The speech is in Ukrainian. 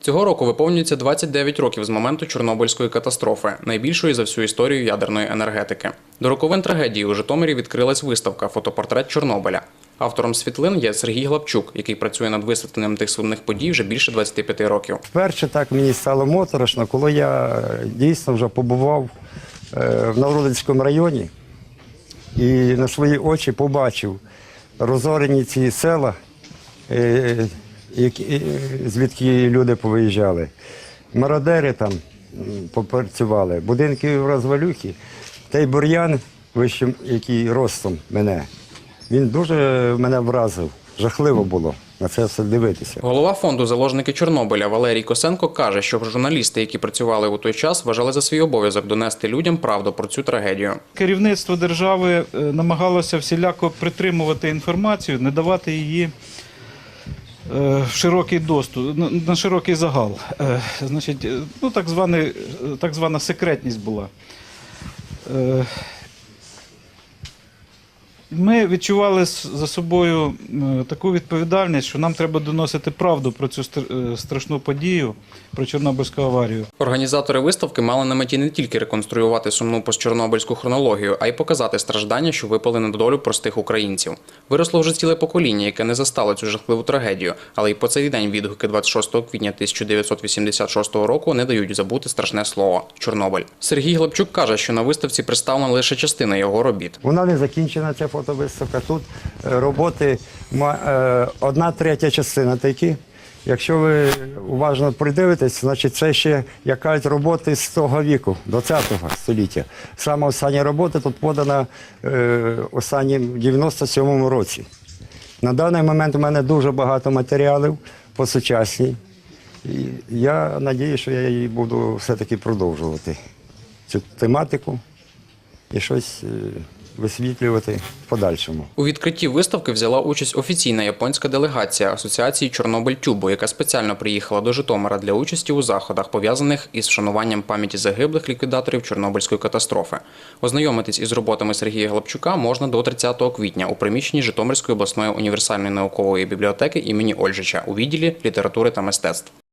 Цього року виповнюється 29 років з моменту Чорнобильської катастрофи, найбільшої за всю історію ядерної енергетики. До роковин трагедії у Житомирі відкрилась виставка Фотопортрет Чорнобиля. Автором світлин є Сергій Глабчук, який працює над висвітленням тих сумних подій вже більше 25 років. Вперше так мені стало моторошно, коли я е, дійсно вже побував е, в Новродинському районі і на свої очі побачив розорені ці села, е, які, е, звідки люди повиїжджали. Мародери там попрацювали, будинки в розвалюхи. Той бур'ян, вищим, який ростом мене, він дуже мене вразив. Жахливо було на це все дивитися. Голова фонду заложники Чорнобиля Валерій Косенко каже, що журналісти, які працювали у той час, вважали за свій обов'язок донести людям правду про цю трагедію. Керівництво держави е, намагалося всіляко притримувати інформацію, не давати її широкий доступ, на- широкий загал. Е, Значить, е, ну, так, званий, е, так звана секретність була. Ми відчували за собою е, таку відповідальність, що нам треба доносити правду про цю е, страшну подію, про Чорнобильську аварію. Організатори виставки мали на меті не тільки реконструювати сумну постчорнобильську хронологію, а й показати страждання, що випали на долю простих українців. Виросло вже ціле покоління, яке не застало цю жахливу трагедію, але й по цей день відгуки 26 квітня 1986 року не дають забути страшне слово Чорнобиль. Сергій Глебчук каже, що на виставці представлена лише частина його робіт. Вона не закінчена, ця фотовиставка. Тут е, роботи е, одна третя частина такі. Якщо ви уважно придивитесь, значить це ще якась роботи з того віку, 20-го століття. Саме остання робота тут подана е, в 97-му році. На даний момент у мене дуже багато матеріалів по сучасній. І я сподіваюся, що я її буду все-таки продовжувати цю тематику і щось е, висвітлювати в подальшому. У відкритті виставки взяла участь офіційна японська делегація Асоціації Чорнобиль Тюбо, яка спеціально приїхала до Житомира для участі у заходах, пов'язаних із вшануванням пам'яті загиблих ліквідаторів Чорнобильської катастрофи. Ознайомитись із роботами Сергія Глабчука можна до 30 квітня у приміщенні Житомирської обласної універсальної наукової бібліотеки імені Ольжича у відділі літератури та мистецтв.